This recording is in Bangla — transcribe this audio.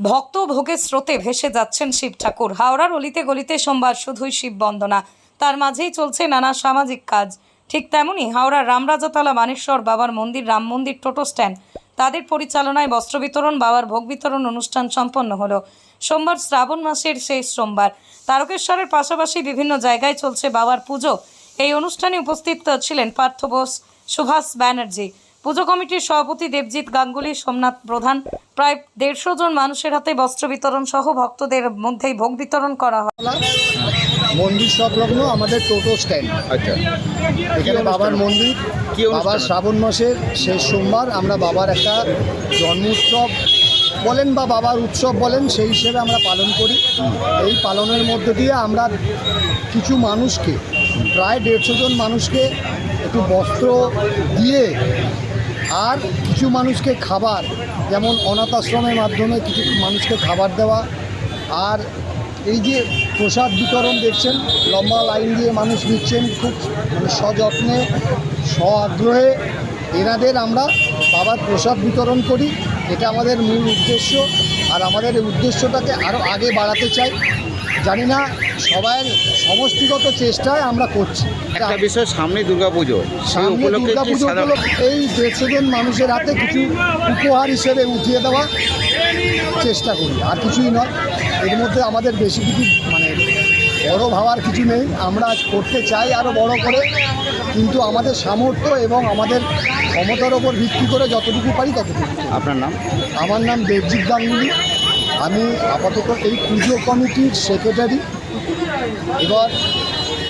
ভক্ত ভোগের স্রোতে ভেসে যাচ্ছেন শিব ঠাকুর। হাওড়ার অলিতে গলিতে সোমবার শুধুই শিব বন্দনা। তার মাঝেই চলছে নানা সামাজিক কাজ। ঠিক তেমনি হাওড়ার রামরাজাতলা মানেশ্বর বাবার মন্দির, রাম মন্দির টোটো স্ট্যান্ড। তাদের পরিচালনায় বস্ত্র বিতরণ, বাবার ভোগ বিতরণ অনুষ্ঠান সম্পন্ন হলো। সোমবার শ্রাবণ মাসের শেষ সোমবার। তারকেশ্বরের পাশাপাশি বিভিন্ন জায়গায় চলছে বাবার পুজো। এই অনুষ্ঠানে উপস্থিত ছিলেন পার্থ বোস, সুভাষ ব্যানার্জি। পুজো কমিটির সভাপতি দেবজিৎ গাঙ্গুলি সোমনাথ প্রধান। প্রায় দেড়শো জন মানুষের হাতে বস্ত্র বিতরণ সহ ভক্তদের মধ্যেই ভোগ বিতরণ করা হয়। মন্দির সংলগ্ন আমাদের টোটো স্ট্যান্ড। আচ্ছা। এখানে বাবার মন্দির কি বাবার শ্রাবণ মাসের শেষ সোমবার আমরা বাবার একটা জন্ম উৎসব বলেন বা বাবার উৎসব বলেন সেই হিসেবে আমরা পালন করি। এই পালনের মধ্যে দিয়ে আমরা কিছু মানুষকে প্রায় দেড়শো জন মানুষকে একটু বস্ত্র দিয়ে আর কিছু মানুষকে খাবার, যেমন অনাথ আশ্রমের মাধ্যমে কিছু মানুষকে খাবার দেওয়া, আর এই যে প্রসাদ বিতরণ দেখছেন, লম্বা লাইন দিয়ে মানুষ নিচ্ছেন খুব মানে সযত্নে স্ব আগ্রহে এনাদের আমরা বাবার প্রসাদ বিতরণ করি, এটা আমাদের মূল উদ্দেশ্য, আর আমাদের উদ্দেশ্যটাকে আরও আগে বাড়াতে চাই। জানি না সবাই সমষ্টিগত চেষ্টায় আমরা করছি। একটা বিষয় সামনে দুর্গাপুজো সামনে উপলক্ষে দুর্গা পুজো সাধারণ এই দেড়শো মানুষের হাতে কিছু উপহার হিসেবে উঠিয়ে দেওয়া চেষ্টা করি। আর কিছুই নয় এর মধ্যে আমাদের বেশি কিছু মানে বড় ভাবার কিছু নেই। আমরা আজ করতে চাই আরও বড় করে কিন্তু আমাদের সামর্থ্য এবং আমাদের ক্ষমতার ওপর ভিত্তি করে যতটুকু পারি ততটুকু। আপনার নাম? আমার নাম দেবজিৎ গাঙ্গুলি। আমি আপাতত এই পুজো কমিটির সেক্রেটারি এবার